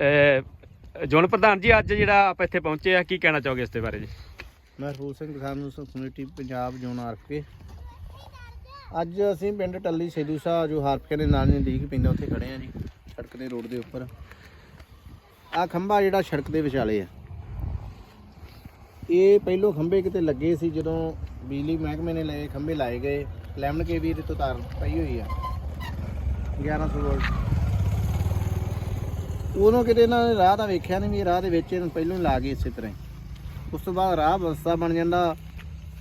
ਅਹ, zone ਪ੍ਰਧਾਨ ਜੀ, ਅੱਜ ਜਿਹੜਾ ਆਪਾਂ ਇੱਥੇ ਪਹੁੰਚੇ ਆ, ਕੀ ਕਹਿਣਾ ਚਾਹੋਗੇ ਇਸ ਦੇ ਬਾਰੇ ਜੀ? ਮੈਂ ਹਰਪੂਰ ਸਿੰਘ ਕਿਸਾਨ ਨੂੰ ਕਮਿਊਨਿਟੀ ਪੰਜਾਬ, ਜ਼ੋਨ ਆਰਕੇ ਅੱਜ ਅਸੀਂ ਪਿੰਡ ਟੱਲੀ ਸੇਦੂ ਸ਼ਾਹ, ਜੋ ਹਾਰਪਕੇ ਦੇ ਨਾਲ ਨਜ਼ਦੀਕ ਪੈਂਦਾ ਉੱਥੇ ਖੜੇ ਆ ਜੀ, ਸੜਕ ਦੇ ਰੋਡ ਦੇ ਉੱਪਰ। ਆ ਖੰਭਾ ਜਿਹੜਾ ਸੜਕ ਦੇ ਵਿਚਾਲੇ ਆ। ਇਹ ਪਹਿਲੋਂ ਖੰਭੇ ਕਿਤੇ ਲੱਗੇ ਸੀ, ਜਦੋਂ ਬਿਜਲੀ ਮਹਿਕਮੇ ਨੇ ਲਏ, ਖੰਭੇ ਲਾਏ ਗਏ। ਲੈਮਨ ਕੇ ਵੀ ਇਹਦੇ ਤੋਂ ਤਾਰ ਪਈ ਹੋਈ ਆ। 1100 ਵੋਲਟ। ਉਦੋਂ ਕਿਤੇ ਇਹਨਾਂ ਨੇ ਰਾਹ ਤਾਂ ਵੇਖਿਆ ਨਹੀਂ ਵੀ ਰਾਹ ਦੇ ਵਿੱਚ ਇਹਨੂੰ ਪਹਿਲੋਂ ਹੀ ਲਾ ਗਏ ਇਸੇ ਤਰ੍ਹਾਂ ਹੀ। ਉਸ ਤੋਂ ਬਾਅਦ ਰਾਹ ਰਸਤਾ ਬਣ ਜਾਂਦਾ।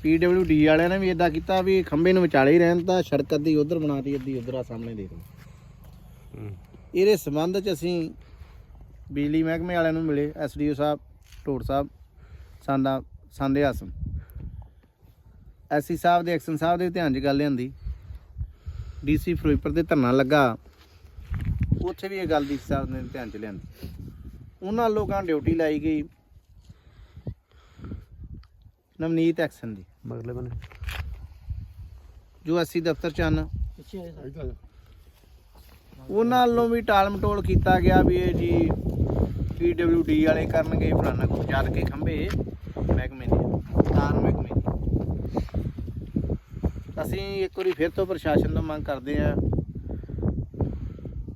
ਡੀ ਵਾਲਿਆਂ ਨੇ ਵੀ ਇਦਾਂ ਕੀਤਾ ਵੀ ਖੰਭੇ ਨੂੰ ਵਿਚਾਲੇ ਹੀ ਰਹਿਣ ਤਾਂ ਸੜਕ ਅੱਧੀ ਉਧਰ ਬਣਾਤੀ ਅੱਧੀ ਉਧਰ ਆ ਸਾਹਮਣੇ ਦੇਖ ਲਓ। ਇਹਦੇ ਸੰਬੰਧ ਚ ਅਸੀਂ ਬਿਜਲੀ ਮਹਿਕਮੇ ਵਾਲਿਆਂ ਨੂੰ ਮਿਲੇ ਐਸਡੀਓ ਸਾਹਿਬ ਢੋੜ ਸਾਹਿਬ ਸੰਦਾ ਸੰਦੇ ਆਸਮ। ਐਸਸੀ ਸਾਹਿਬ ਦੇ ਐਕਸ਼ਨ ਸਾਹਿਬ ਦੇ ਧਿਆਨ 'ਚ ਗੱਲ ਲਿਆਂਦੀ। ਡੀਸੀ ਫਿਰੋਜ਼ਪੁਰ ਦੇ ਧਰਨਾ ਲੱਗਾ। ਉੱਥੇ ਵੀ ਇਹ ਗੱਲ ਡੀਸੀ ਸਾਹਿਬ ਨੇ ਧਿਆਨ 'ਚ ਲਿਆਂਦੀ। ਉਹਨਾਂ ਲੋਕਾਂ ਡਿਊਟੀ ਲਾਈ ਗਈ। ਨਵਨੀਤ ਐਕਸ਼ਨ ਦੀ। ਮਗਲੇ ਬਨੇ। ਜੋ ਅਸੀਂ ਦਫ਼ਤਰ ਚ ਹਨ। ਉਹਨਾਂ ਵੱਲੋਂ ਵੀ ਟਾਲ ਮਟੋਲ ਕੀਤਾ ਗਿਆ ਵੀ ਇਹ ਜੀ ਪੀਡਬਲਯੂਡੀ ਵਾਲੇ ਕਰਨਗੇ ਫਲਾਣਾ ਕੁਝ ਜਦ ਕੇ ਖੰਭੇ। ਮਹਿਕਮੇ ਨੇ ਤਾਰ ਮਹਿਕਮੇ ਨੇ ਅਸੀਂ ਇੱਕ ਵਾਰੀ ਫਿਰ ਤੋਂ ਪ੍ਰਸ਼ਾਸਨ ਤੋਂ ਮੰਗ ਕਰਦੇ ਆ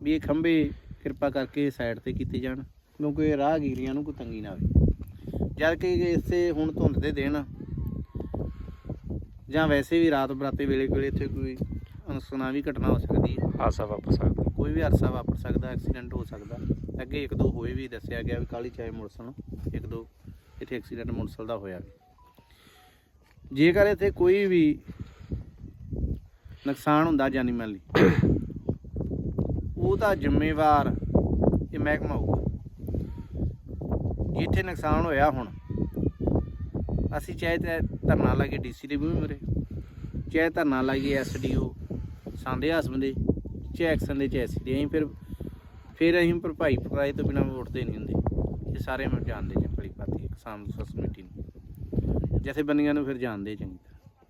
ਵੀ ਇਹ ਖੰਭੇ ਕਿਰਪਾ ਕਰਕੇ ਸਾਈਡ ਤੇ ਕੀਤੇ ਜਾਣ ਕਿਉਂਕਿ ਇਹ ਰਾਹਗੀਰੀਆਂ ਨੂੰ ਕੋਈ ਤੰਗੀ ਨਾ ਆਵੇ। ਜਦ ਕਿ ਇਸੇ ਹੁਣ ਧੁੰਦ ਦੇ ਦਿਨ ਜਾਂ ਵੈਸੇ ਵੀ ਰਾਤ ਬਰਾਤੇ ਵੇਲੇ ਵੇਲੇ ਇੱਥੇ ਕੋਈ ਅਨਸੁਖਾਵੀ ਘਟਨਾ ਹੋ ਸਕਦੀ ਹੈ। ਹਾਸਾ ਵਾਪਸ ਸਕਦਾ। ਕੋਈ ਵੀ ਹਾਦਸਾ ਵਾਪਰ ਸਕਦਾ ਐਕਸੀਡੈਂਟ ਹੋ ਸਕਦਾ। ਅੱਗੇ ਇੱਕ ਦੋ ਹੋਏ ਵੀ ਦੱਸਿਆ ਗਿਆ ਵੀ ਕਾਲੀ ਚਾਹੇ ਮੋਟਰਸਾਈਕਲ ਇੱਕ ਦੋ ਇੱਥੇ ਐਕਸੀਡੈਂਟ ਮੋਟਰਸਾਈਕਲ ਦਾ ਹੋਇਆ ਵੀ। ਜੇਕਰ ਇੱਥੇ ਕੋਈ ਵੀ ਨੁਕਸਾਨ ਹੁੰਦਾ ਜਾਨੀ ਮਾਲੀ ਉਹਦਾ ਜ਼ਿੰਮੇਵਾਰ ਇਹ ਮਹਿਕਮਾ ਹੋਊਗਾ ਜਿੱਥੇ ਨੁਕਸਾਨ ਹੋਇਆ ਹੁਣ, ਅਸੀਂ ਚਾਹੇ ਤੇ ਧਰਨਾ ਲਾ ਲਾਈਏ ਡੀਸੀ ਦੇ ਵੀ ਮਰੇ, ਚਾਹੇ ਧਰਨਾ ਲਾਈਏ ਐਸਡੀਓ ਸਾਂਦੇ ਹਸਮ ਦੇ, ਚਾਹੇ ਐਕਸ਼ਨ ਦੇ, ਚਾਹੇ ਐਸਡੀ ਅਸੀਂ ਫਿਰ ਫਿਰ ਅਸੀਂ ਭਰਪਾਈ ਭਰਾਈ ਤੋਂ ਬਿਨਾਂ ਵੋਟਦੇ ਨਹੀਂ ਹੁੰਦੇ। ਇਹ ਸਾਰੇ ਮੈਂ ਜਾਣਦੇ ਜੀ ਭਲੀ ਕਿਸਾਨ ਸੋਸ ਕਮੇਟੀ ਨੂੰ। ਜਥੇਬੰਦੀਆਂ ਨੂੰ ਫਿਰ ਜਾਣਦੇ ਚੰਗੀ ਤਰ੍ਹਾਂ।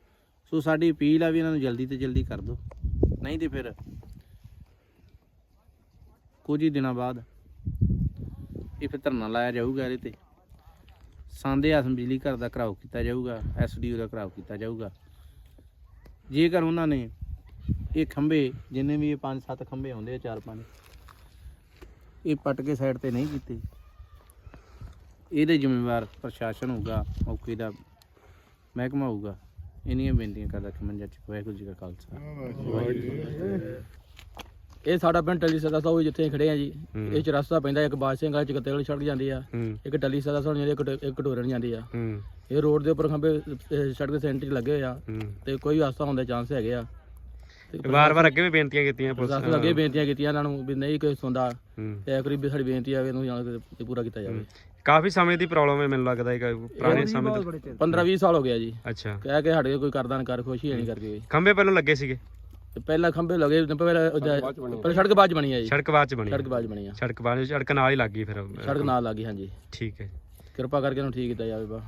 ਸੋ ਸਾਡੀ ਅਪੀਲ ਆ ਵੀ ਇਹਨਾਂ ਨੂੰ ਜਲਦੀ ਤੋਂ ਜਲਦੀ ਕਰ ਦਿਓ। ਨਹੀਂ ਤੇ ਫਿਰ ਕੁਝ ਹੀ ਦਿਨਾਂ ਬਾਅਦ ਇਹ ਫਿਰ ਧਰਨਾ ਲਾਇਆ ਜਾਊਗਾ ਇਹਦੇ ਤੇ। ਸਾਂਦੇ ਆਸਮ ਬਿਜਲੀ ਘਰ ਦਾ ਘਰਾਓ ਕੀਤਾ ਜਾਊਗਾ ਐਸਡੀਓ ਦਾ ਘਰਾਓ ਕੀਤਾ ਜਾਊਗਾ। ਜੇਕਰ ਉਹਨਾਂ ਨੇ ਇਹ ਖੰਭੇ, ਜਿੰਨੇ ਵੀ ਇਹ ਪੰਜ ਸੱਤ ਖੰਭੇ ਆਉਂਦੇ ਆ, ਚਾਰ ਪੰਜ, ਇਹ ਪੱਟ ਕੇ ਸਾਈਡ ਤੇ ਨਹੀਂ ਕੀਤੇ, ਇਹਦੇ ਜ਼ਿੰਮੇਵਾਰ ਪ੍ਰਸ਼ਾਸਨ ਹੋਊਗਾ, ਮੌਕੇ ਦਾ ਮਹਿਕਮਾ ਹੋਊਗਾ। ਇੰਨੀਆਂ ਬੇਨਤੀਆਂ ਕਰਦਾ ਕਿ ਮੰਜਾ ਚ ਵਾਹਿਗੁਰੂ ਜੀ ਕਾ ਖਾਲਸਾ। ਵਾਹਿਗੁਰੂ ਇਹ ਸਾਡਾ ਪਿੰਡ ਟੱਲੀ ਸਦਾ ਸਾਹਿਬ ਜਿੱਥੇ ਅਸੀਂ ਖੜੇ ਆ ਜੀ। ਇਹ ਚ ਰਸਤਾ ਪੈਂਦਾ ਇੱਕ ਬਾਜ ਸਿੰਘ ਵਾਲੀ ਚ ਗੱਤੇ ਵਾਲੀ ਸੜਕ ਜਾਂਦੀ ਆ ਇੱਕ ਟੱਲੀ ਸਦਾ ਸਾਹਿਬ ਜਾਂਦੀ ਆ, ਇੱਕ ਢੋਰਨ ਜਾਂਦੀ ਆ। ਇਹ ਰੋਡ ਦੇ ਉੱਪਰ ਖੰਭੇ ਅਹ, ਸੜਕ ਦੇ ਸੈਂਟਰ 'ਚ ਲੱਗੇ ਹੋਏ ਆ ਤੇ ਕੋਈ ਹਾਦਸਾ ਹੋਣ ਦੇ ਚਾਂਸ ਹੈਗੇ ਆ। ਵਾਰ-ਵਾਰ ਅੱਗੇ ਵੀ ਬੇਨਤੀਆਂ ਕੀਤੀਆਂ ਪੁਲਿਸ ਪ੍ਰਸ਼ਾਸਨ ਅੱਗੇ ਬੇਨਤੀਆਂ ਕੀਤੀਆਂ ਇਹਨਾਂ ਨੂੰ ਵੀ ਨਹੀਂ ਕੋਈ ਸੁਣਦਾ ਹੂੰ। ਤੇ ਕਰੀਬ ਸਾਡੀ ਬੇਨਤੀ ਆ ਵੀ ਇਹਨੂੰ ਜਾਣ ਕੇ ਪੂਰਾ ਕੀਤਾ ਜਾਵੇ। ਕਾਫੀ ਸਮੇਂ ਦੀ ਪ੍ਰੋਬਲਮ ਹੈ ਮੈਨੂੰ ਲੱਗਦਾ ਹੈ ਕਿ ਪੁਰਾਣੇ ਸਮੇਂ ਤੋਂ। 15 20 ਸਾਲ ਹੋ ਗਿਆ ਜੀ। ਅੱਛਾ। ਕਹਿ ਕੇ ਸਾਡੇ ਕੋਈ ਕਰਦਾ ਨਾ ਕਰ ਖੁਸ਼ੀ ਨਹੀਂ ਕਰਕੇ। ਖੰਭੇ ਪਹਿਲਾਂ ਲੱਗੇ ਸੀਗੇ? ਤੇ ਪਹਿਲਾਂ ਖੰਭੇ ਲੱਗੇ ਤੇ ਪਹਿਲਾਂ ਪਹਿਲਾਂ ਸੜਕ ਬਾਜ ਬਣੀ ਆ ਜੀ। ਸੜਕ ਬਾਅਦ ਚ ਬਣੀ ਸੜਕ ਬਾਜ ਬਣੀ ਆ। ਸੜਕ ਬਾਅਦ ਸੜਕ ਨਾਲ ਹੀ ਲੱਗੀ ਫਿਰ। ਸੜਕ ਨਾਲ ਲੱਗੀ ਹਾਂਜੀ। ਠੀਕ ਹੈ ਕਿਰਪਾ ਕਰਕੇ ਇਹਨੂੰ ਠੀਕ ਕੀਤਾ ਜਾਵੇ ਬਾ।